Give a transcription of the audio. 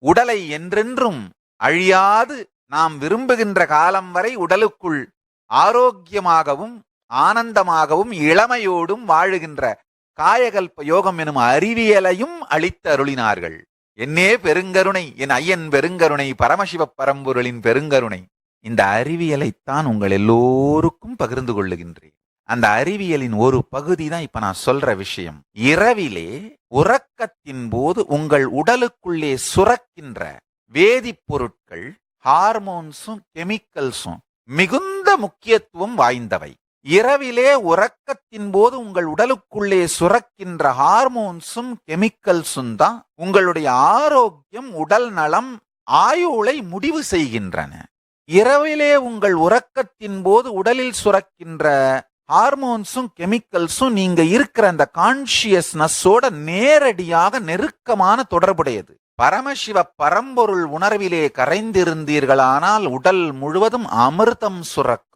உடலை என்றென்றும் அழியாது. நாம் விரும்புகின்ற காலம் வரை உடலுக்குள் ஆரோக்கியமாகவும் ஆனந்தமாகவும் இளமையோடும் வாழுகின்ற காயகல்ப யோகம் எனும் அறிவியலையும் அளித்து அருளினார்கள் என்னே பெருங்கருணை என் ஐயன் பெருங்கருணை பரமசிவ பரம்பொருளின் பெருங்கருணை இந்த அறிவியலைத்தான் உங்கள் எல்லோருக்கும் பகிர்ந்து கொள்ளுகின்றேன். அந்த அறிவியலின் ஒரு பகுதி தான் இப்ப நான் சொல்ற விஷயம். இரவிலே உறக்கத்தின் போது உங்கள் உடலுக்குள்ளே சுரக்கின்ற வேதிப்பொருட்கள் ஹார்மோன்ஸும் கெமிக்கல்ஸும் மிகுந்த முக்கியத்துவம் வாய்ந்தவை. இரவிலே உறக்கத்தின் போது உங்கள் உடலுக்குள்ளே சுரக்கின்ற ஹார்மோன்ஸும் கெமிக்கல்ஸும் தான் உங்களுடைய ஆரோக்கியம் உடல் நலம் ஆயுளை முடிவு செய்கின்றன. இரவிலே உங்கள் உறக்கத்தின் போது உடலில் சுரக்கின்ற ஹார்மோன்ஸும் கெமிக்கல்ஸும் நீங்க இருக்கிற அந்த கான்சியஸ்னஸோட நேரடியாக நெருக்கமான தொடர்புடையது. பரமசிவ பரம்பொருள் உணர்விலே கரைந்திருந்தீர்களானால் உடல் முழுவதும் அமிர்தம் சுரக்கும்.